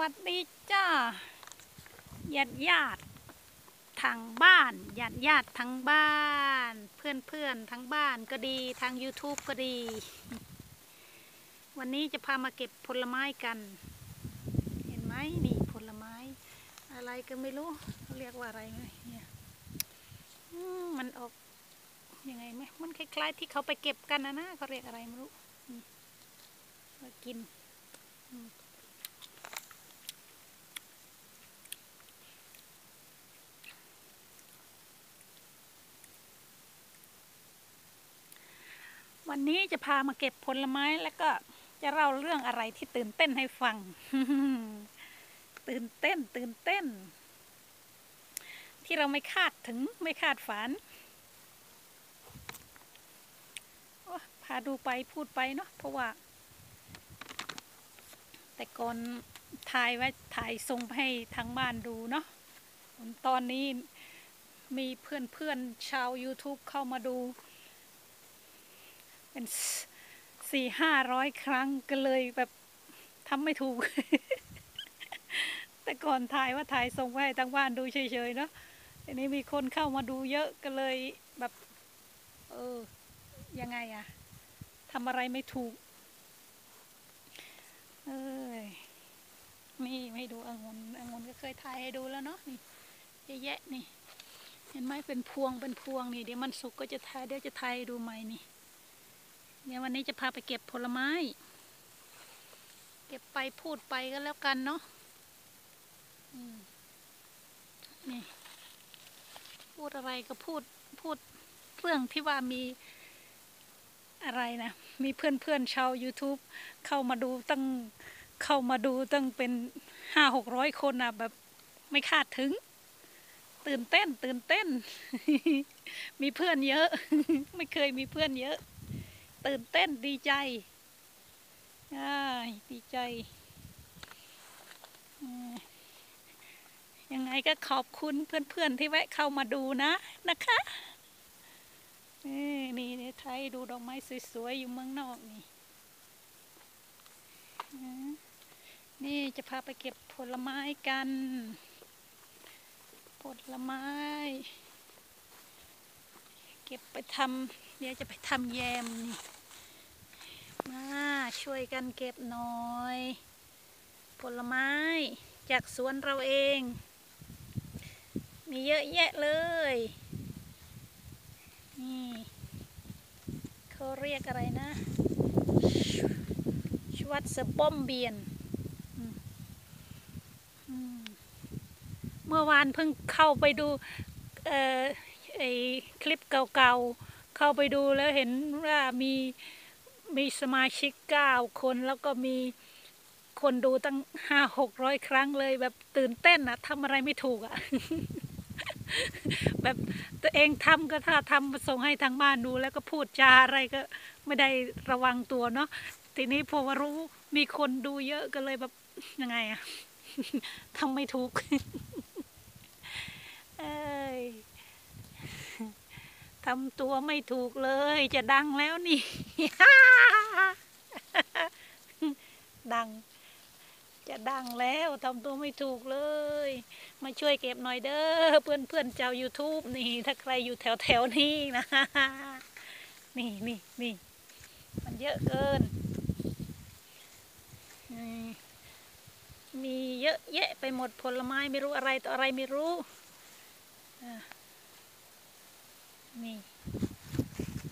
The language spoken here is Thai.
วัสดีจ้าญาติญาติทางบ้านญาติญาติทางบ้าน เพื่อนเพื่อนทางบ้านก็ดีทาง YouTube ก็ดี วันนี้จะพามาเก็บผลไม้กัน เห็นไหมนี่ผลไม้ อะไรก็ไม่รู้เขาเรียกว่าอะไรไเนี่ยมันออกยังไงไหมมันคล้ายๆที่เขาไปเก็บกันนะนะเขาเรียกอะไรไม่รู้มมากิน วันนี้จะพามาเก็บผลไม้แล้วก็จะเล่าเรื่องอะไรที่ตื่นเต้นให้ฟัง ตื่นเต้น ตื่นเต้น ที่เราไม่คาดถึงไม่คาดฝันพาดูไปพูดไปเนาะเพราะว่า แต่ก่อนถ่ายไว้ถ่ายส่งให้ทางบ้านดูเนาะตอนนี้มีเพื่อนเพื่อนๆชาว YouTube เข้ามาดู เป็นสี่ห้าร้อยครั้งก็เลยแบบทำไม่ถูก แต่ก่อนถ่ายว่าถ่ายส่งไปให้ทางบ้านดูเฉยๆเนาะทีนี้มีคนเข้ามาดูเยอะก็เลยแบบ เออ ยังไงอะทำอะไรไม่ถูก เอ้ยนี่ไม่ดูองุ่นองุ่นก็เคยถ่ายให้ดูแล้วเนาะนี่เยอะแยะนี่ เห็นไหมเป็นพวงเป็นพวงนี่เดี๋ยวมันสุกก็จะถ่ายเดี๋ยวจะถ่ายดูใหม่นี่ เดี๋ยวันนี้จะพาไปเก็บผลไม้ เก็บไปพูดไปก็แล้วกันเนาะนี่ พูดอะไรก็พูดพูดเรื่องที่ว่ามีอะไรนะ มีเพื่อนเพื่อนชาว YouTube เข้ามาดูตั้งเข้ามาดูตั้งเป็นห้าหกร้อยคนอะแบบไม่คาดถึง ตื่นเต้น ตื่นเต้น มีเพื่อนเยอะ ไม่เคยมีเพื่อนเยอะ ตื่นเต้นดีใจดีใจ ยังไงก็ขอบคุณเพื่อนๆที่แวะเข้ามาดูนะนะคะ นี่นี่ในไทยดูดอกไม้สวยๆ อยู่เมืองนอกนี่ นี่จะพาไปเก็บผลไม้กัน ผลไม้ เก็บไปทำเดี๋ยวจะไปทำแยมนี่มาช่วยกันเก็บหน่อย ผลไม้จากสวนเราเอง มีเยอะแยะเลย นี่เขาเรียกอะไรนะ ชวัตสบอมเบียน เมื่อวานเพิ่งเข้าไปดู เอ่อ ไอคลิปเก่าๆ เข้าไปดูแล้วเห็นว่ามีมีสมาชิกเก้าคนแล้วก็มีคนดูตั้งห้าหกร้อยครั้งเลย แบบตื่นเต้นอะทำอะไรไม่ถูกอะแบบตัวเองทำก็ถ้าทำส่งให้ทางบ้านดูแล้วก็พูดจาอะไรก็ไม่ได้ระวังตัวเนาะทีนี้พอว่ารู้มีคนดูเยอะก็เลยแบบยังไงอะทำไม่ถูกเอ้ย ทำตัวไม่ถูกเลย จะดังแล้วนี่ ดัง จะดังแล้วทำตัวไม่ถูกเลย มาช่วยเก็บหน่อยเด้อเพื่อนเพื่อนเจ้า YouTube นี่ ถ้าใครอยู่แถวแถวนี้นะ นี่นี่นี่มันเยอะเกิน มีเยอะแยะไปหมดผลไม้ไม่รู้อะไรต่ออะไรไม่รู้อะ นี่